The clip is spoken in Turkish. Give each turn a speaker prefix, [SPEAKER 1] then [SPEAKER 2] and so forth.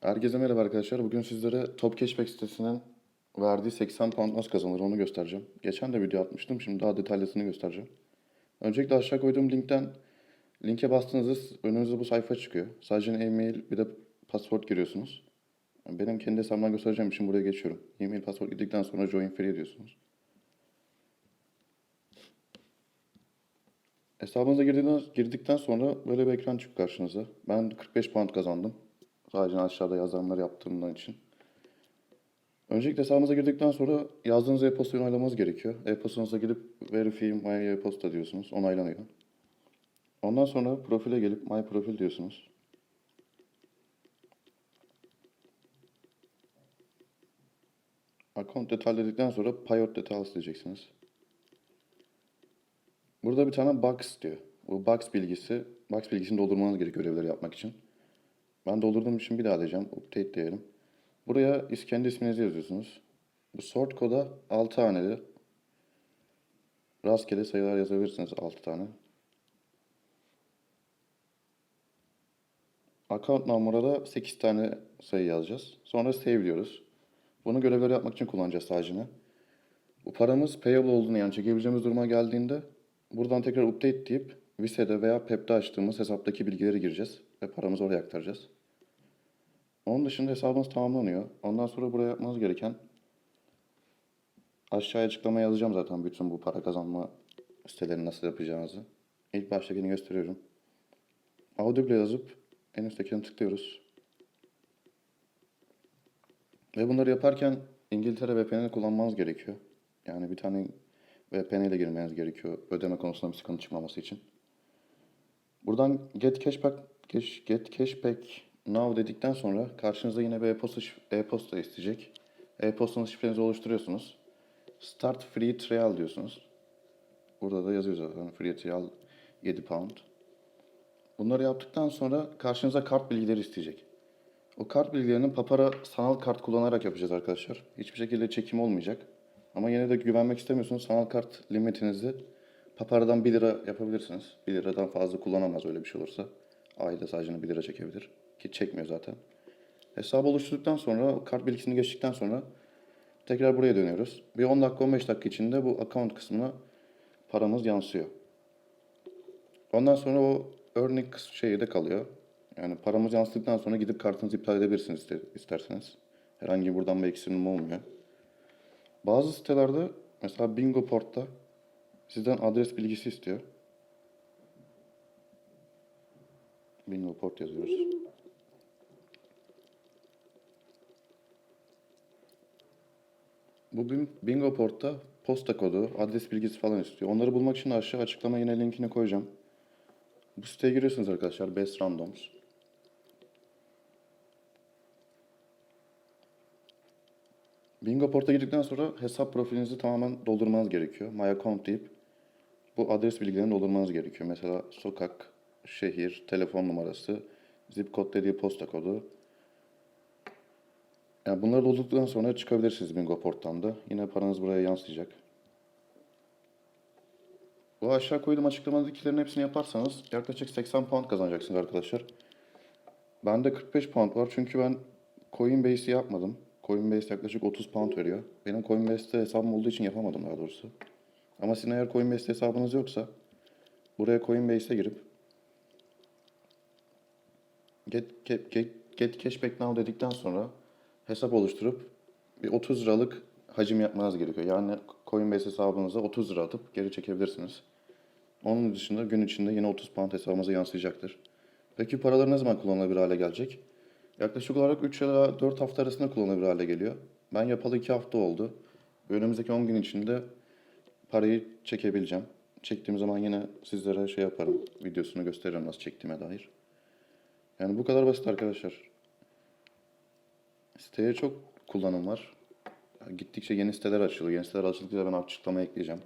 [SPEAKER 1] Herkese merhaba arkadaşlar. Bugün sizlere Top Cashback sitesinin verdiği 80 pound nasıl kazanılır onu göstereceğim. Geçen de video atmıştım. Şimdi daha detaylısını göstereceğim. Öncelikle aşağı koyduğum linkten linke bastığınızda önünüze bu sayfa çıkıyor. Sadece e-mail bir de password giriyorsunuz. Benim kendi hesabımdan göstereceğim için buraya geçiyorum. E-mail password girdikten sonra join free diyorsunuz. Hesabınıza girdikten, sonra böyle bir ekran çıkıyor karşınıza. Ben 45 pound kazandım. Sadece aşağıda yazanları yaptığımdan için. Öncelikle hesabınıza girdikten sonra yazdığınız e-postayı onaylamanız gerekiyor. E-postanıza gidip verify my e-posta diyorsunuz. Onaylanıyor. Ondan sonra profile gelip my profil diyorsunuz. Account detail dedikten sonra payout details diyeceksiniz. Burada bir tane box diyor. Bu box bilgisi, box bilgisini doldurmanız gerekiyor görevleri yapmak için. Ben doldurduğum için bir daha diyeceğim. Update diyelim. Buraya kendi isminizi yazıyorsunuz. Bu sort koda 6 haneli. Rastgele sayılar yazabilirsiniz 6 tane. Account numara da 8 tane sayı yazacağız. Sonra save diyoruz. Bunu görevleri yapmak için kullanacağız sadece. Bu paramız payable olduğunu yani çekebileceğimiz duruma geldiğinde buradan tekrar update deyip Vise'de veya PEP'te açtığımız hesaptaki bilgileri gireceğiz ve paramızı oraya aktaracağız. Onun dışında hesabınız tamamlanıyor. Ondan sonra buraya yapmanız gereken aşağıya açıklamaya yazacağım zaten bütün bu para kazanma sitelerini nasıl yapacağınızı. İlk baştakini gösteriyorum. Audible yazıp en üsttekini tıklıyoruz. Ve bunları yaparken İngiltere VPN'ini kullanmanız gerekiyor. Yani bir tane VPN ile girmeniz gerekiyor ödeme konusunda bir sıkıntı çıkmaması için. Buradan get cashback cash, get cashback now dedikten sonra karşınıza yine bir e-posta e-posta isteyecek. E-postanın şifrenizi oluşturuyorsunuz. Start free trial diyorsunuz. Burada da yazıyor zaten free trial 7 pound. Bunları yaptıktan sonra karşınıza kart bilgileri isteyecek. O kart bilgilerini Papara sanal kart kullanarak yapacağız arkadaşlar. Hiçbir şekilde çekim olmayacak. Ama yine de güvenmek istemiyorsunuz. Sanal kart limitinizi Papara'dan 1 lira yapabilirsiniz. 1 liradan fazla kullanamaz öyle bir şey olursa. Ayda sadece 1 lira çekebilir. Ki çekmiyor zaten. Hesabı oluşturduktan sonra, kart bilgisini geçtikten sonra tekrar buraya dönüyoruz. Bir 10 dakika 15 dakika içinde bu account kısmına paramız yansıyor. Ondan sonra o örnek kısmı şeyi de kalıyor. Yani paramız yansıdıktan sonra gidip kartınızı iptal edebilirsiniz iste- isterseniz. Herhangi buradan bir eksinim olmuyor. Bazı sitelerde mesela Bingo Port'ta sizden adres bilgisi istiyor. Bingo Port yazıyoruz. Bu bin- Bingo Port'ta posta kodu, adres bilgisi falan istiyor. Onları bulmak için aşağı açıklama yine linkini koyacağım. Bu siteye giriyorsunuz arkadaşlar. Best Randoms. Bingo Port'a girdikten sonra hesap profilinizi tamamen doldurmanız gerekiyor. My account deyip bu adres bilgilerini doldurmanız gerekiyor. Mesela sokak, şehir, telefon numarası, zip kod dediği posta kodu. Yani bunları doldurduktan sonra çıkabilirsiniz Bingo Port'tan da. Yine paranız buraya yansıyacak. Bu aşağı koyduğum açıklamadakilerin hepsini yaparsanız yaklaşık 80 pound kazanacaksınız arkadaşlar. Bende 45 pound var çünkü ben Coinbase'i yapmadım. Coinbase yaklaşık 30 pound veriyor. Benim Coinbase'te hesabım olduğu için yapamadım daha doğrusu. Ama sizin eğer Coinbase'te hesabınız yoksa buraya Coinbase'e girip get, get, get, get cashback now dedikten sonra hesap oluşturup bir 30 liralık hacim yapmanız gerekiyor. Yani Coinbase hesabınıza 30 lira atıp geri çekebilirsiniz. Onun dışında gün içinde yine 30 pound hesabınıza yansıyacaktır. Peki paralar ne zaman kullanılabilir hale gelecek? Yaklaşık olarak 3 ila 4 hafta arasında kullanılabilir hale geliyor. Ben yapalı 2 hafta oldu. Önümüzdeki 10 gün içinde parayı çekebileceğim. Çektiğim zaman yine sizlere şey yaparım. Videosunu gösteririm nasıl çektiğime dair. Yani bu kadar basit arkadaşlar. Siteye çok kullanım var. Gittikçe yeni siteler açılıyor. Yeni siteler açıldıkça ben açıklamaya ekleyeceğim.